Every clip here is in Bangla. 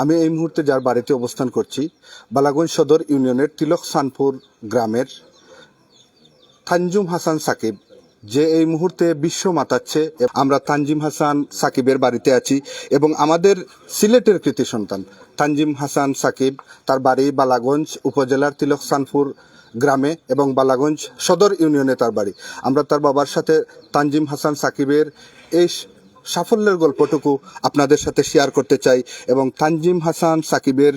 আমি এই মুহূর্তে যার বাড়িতে অবস্থান করছি, বালাগঞ্জ সদর ইউনিয়নের তিলক সানপুর গ্রামের তানজুম হাসান সাকিব। যে এই মুহূর্তে বিশ্ব মাতাচ্ছে, আমরা তানজিম হাসান সাকিবের বাড়িতে আছি এবং আমাদের সিলেটের কৃতি সন্তান তানজিম হাসান সাকিব তার বাড়ি বালাগঞ্জ উপজেলার তিলক সানপুর গ্রামে এবং বালাগঞ্জ সদর ইউনিয়নে তার বাড়ি। আমরা তার বাবার সাথে তানজিম হাসান সাকিবের এই সাফল্যের গল্পটুকু আপনাদের সাথে শেয়ার করতে চাই এবং তানজিম হাসান সাকিবের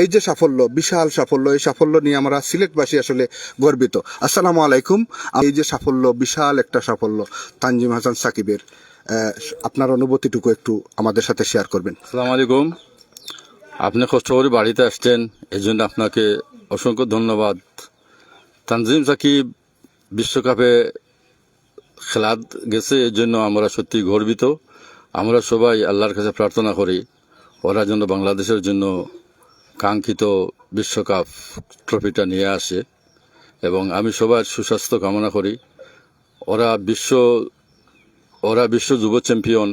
এই যে সাফল্য, বিশাল সাফল্য, এই সাফল্য নিয়ে আমরা সিলেটবাসী আসলে গর্বিত। আসসালামু আলাইকুম। এই যে সাফল্য, বিশাল একটা সাফল্য তানজিম হাসান সাকিবের আপনার অনুভূতিটুকু একটু আমাদের সাথে শেয়ার করবেন। আসসালামু আলাইকুম। আপনি কষ্ট করে বাড়িতে আসছেন এই জন্য আপনাকে অসংখ্য ধন্যবাদ। তানজিম সাকিব বিশ্বকাপে খেলা গেছে, এর জন্য আমরা সত্যি গর্বিত। আমরা সবাই আল্লাহর কাছে প্রার্থনা করি, ওরা যেন বাংলাদেশের জন্য কাঙ্ক্ষিত বিশ্বকাপ ট্রফিটা নিয়ে আসে এবং আমি সবার সুস্বাস্থ্য কামনা করি। ওরা বিশ্ব ওরা বিশ্ব যুব চ্যাম্পিয়ন।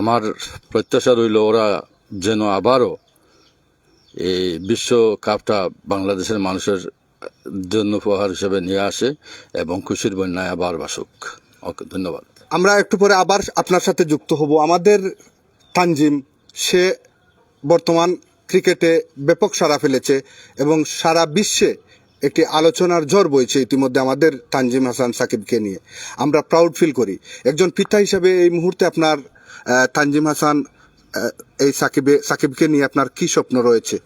আমার প্রত্যাশা রইল ওরা যেন আবারও এই বিশ্বকাপটা বাংলাদেশের মানুষের জন্য উপহার হিসেবে নিয়ে আসে এবং খুশির বন্যায় আবার বাসুক ওকে, ধন্যবাদ। আমরা একটু পরে আবার আপনার সাথে যুক্ত হব। আমাদের তানজিম, সে বর্তমান ক্রিকেটে ব্যাপক সাড়া ফেলেছে এবং সারা বিশ্বে একটি আলোচনার ঝড় বইছে ইতিমধ্যে আমাদের তানজিম হাসান সাকিবকে নিয়ে। আমরা প্রাউড ফিল করি। একজন পিতা হিসাবে এই মুহূর্তে আপনার তানজিম হাসান এই সাকিবে, সাকিবকে নিয়ে আপনার কি স্বপ্ন রয়েছে?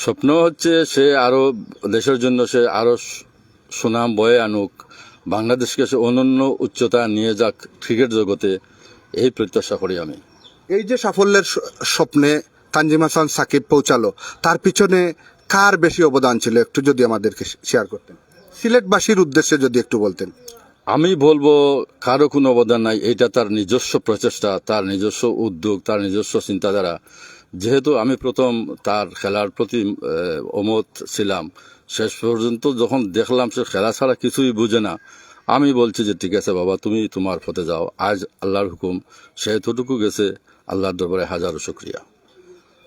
স্বপ্ন হচ্ছে সে আরও দেশের জন্য সে আরও সুনাম বয়ে আনুক বাংলাদেশকে সে অনন্য উচ্চতা নিয়ে যাক ক্রিকেট জগতে এই প্রত্যাশা করি আমি। এই যে সাফল্যের স্বপ্নে তানজিম হাসান সাকিব পৌঁছালো তার পিছনে কার বেশি অবদান ছিল? একটু যদি আমাদেরকে শেয়ার করতেন। সিলেটবাসীর উদ্দেশ্যে যদি একটু বলতেন। আমি বলব কারও কোনো অবদান নাই এটা তার নিজস্ব প্রচেষ্টা তার নিজস্ব উদ্যোগ তার নিজস্ব চিন্তাধারা। যেহেতু আমি প্রথম তার খেলার প্রতি অমত ছিলাম, শেষ পর্যন্ত যখন দেখলাম সে খেলা ছাড়া কিছুই বুঝে না, আমি বলছি যে, ঠিক আছে বাবা, তুমি তোমার পথে যাও, আজ আল্লাহর হুকুম সেহেতুটুকু গেছে, আল্লাহর দরবারে হাজারো শুক্রিয়া।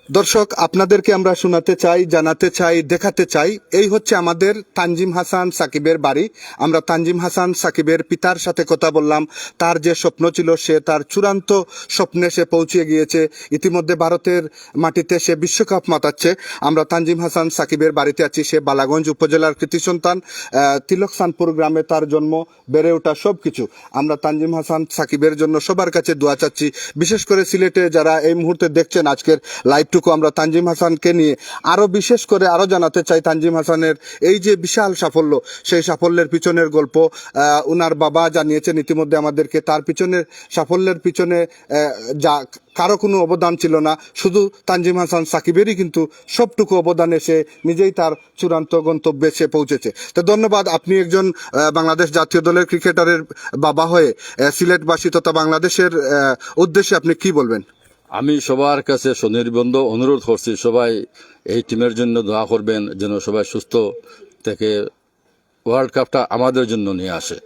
দর্শক, আপনাদেরকে আমরা শোনাতে চাই, জানাতে চাই, দেখাতে চাই। এই হচ্ছে আমাদের তানজিম হাসান সাকিবের বাড়ি। আমরা তানজিম হাসান সাকিবের পিতার সাথে কথা বললাম। তার যে স্বপ্ন ছিল, সে তার চূড়ান্ত স্বপ্নে সে পৌঁছে গিয়েছে। ইতিমধ্যে ভারতের মাটিতে সে বিশ্বকাপ মাতাচ্ছে। আমরা তানজিম হাসান সাকিবের বাড়িতে আছি। সে বালাগঞ্জ উপজেলার কৃতি সন্তান। তিলকসানপুর গ্রামে তার জন্ম, বেড়ে ওঠা সব কিছু আমরা তানজিম হাসান সাকিবের জন্য সবার কাছে দোয়া চাচ্ছি। বিশেষ করে সিলেটে যারা এই মুহূর্তে দেখছেন আজকের লাইভটুকু আমরা তানজিম হাসানকে নিয়ে আরও বিশেষ করে আরও জানাতে চাই তানজিম হাসানের এই যে বিশাল সাফল্য, সেই সাফল্যের পিছনের গল্প উনার বাবা জানিয়েছেন ইতিমধ্যে আমাদেরকে তার পিছনের সাফল্যের পিছনে যা কারও কোনো অবদান ছিল না। শুধু তানজিম হাসান সাকিবেরই কিন্তু সবটুকু অবদান এসে নিজেই তার চূড়ান্ত গন্তব্যে সে পৌঁছেছে। তো ধন্যবাদ, আপনি একজন বাংলাদেশ জাতীয় দলের ক্রিকেটারের বাবা হয়ে সিলেটবাসী তথা বাংলাদেশের উদ্দেশ্যে আপনি কি বলবেন? আমি সবার কাছে সুনির্বন্ধ অনুরোধ করছি, সবাই এই টিমের জন্য দোয়া করবেন যেন সবাই সুস্থ থেকে ওয়ার্ল্ড কাপটা আমাদের জন্য নিয়ে আসে।